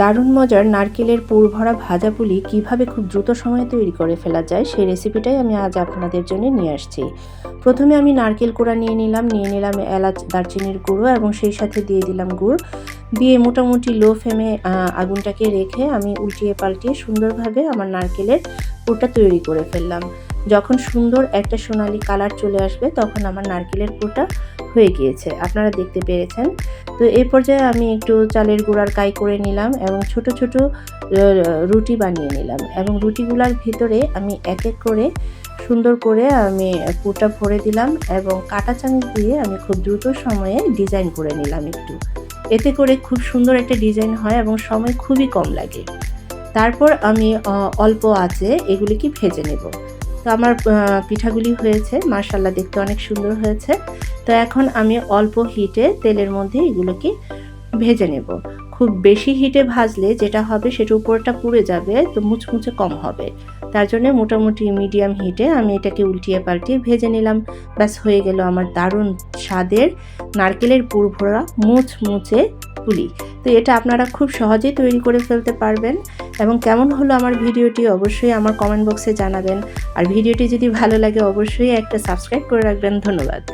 দারুণ মজার নারকেলের পুর ভরা ভাজা পুলি কীভাবে খুব দ্রুত সময়ে তৈরি করে ফেলা যায় সেই রেসিপিটাই আমি আজ আপনাদের জন্য নিয়ে আসছি। প্রথমে আমি নারকেল কোড়া নিয়ে নিলাম নিয়ে নিলাম এলাচ, দারচিনির গুঁড়ো এবং সেই সাথে দিয়ে দিলাম গুড়। দিয়ে মোটামুটি লো ফ্লেমে আগুনটাকে রেখে আমি উল্টিয়ে পাল্টিয়ে সুন্দরভাবে আমার নারকেলের পুরটা তৈরি করে ফেললাম। যখন সুন্দর একটা সোনালি কালার চলে আসবে তখন আমার নারকেলের পুরটা হয়ে গিয়েছে, আপনারা দেখতে পেরেছেন। তো এই পর্যায়ে আমি একটু চালের গুঁড়ার কাই করে নিলাম এবং ছোট ছোট রুটি বানিয়ে নিলাম এবং রুটিগুলার ভিতরে আমি এক এক করে সুন্দর করে আমি পুরটা ভরে দিলাম এবং কাটা চামচ দিয়ে আমি খুব দ্রুত সময়ে ডিজাইন করে নিলাম একটু। এতে করে খুব সুন্দর একটা ডিজাইন হয় এবং সময় খুবই কম লাগে। তারপর আমি অল্প আছে এগুলিকে ভেজে নেব। তো আমার পিঠাগুলি হয়েছে মার্শাল্লাহ দেখতে অনেক সুন্দর হয়েছে। তো এখন আমি অল্প হিটে তেলের মধ্যে এগুলোকে ভেজে নেব। খুব বেশি হিটে ভাজলে যেটা হবে সেটা উপরটা পুড়ে যাবে, তো মুচমুচে কম হবে। তার জন্য মোটামুটি মিডিয়াম হিটে আমি এটাকে উল্টিয়ে পাল্টিয়ে ভেজে নিলাম। ব্যাস, হয়ে গেল আমার দারুণ স্বাদের নারকেলের পুর ভরা মুচমুচে পুলি তো এটা আপনারা খুব সহজেই তৈরি করে ফেলতে পারবেন এবং কেমন হলো আমার ভিডিওটি অবশ্যই আমার কমেন্ট বক্সে জানাবেন। আর ভিডিওটি যদি ভালো লাগে অবশ্যই একটা সাবস্ক্রাইব করে রাখবেন। ধন্যবাদ।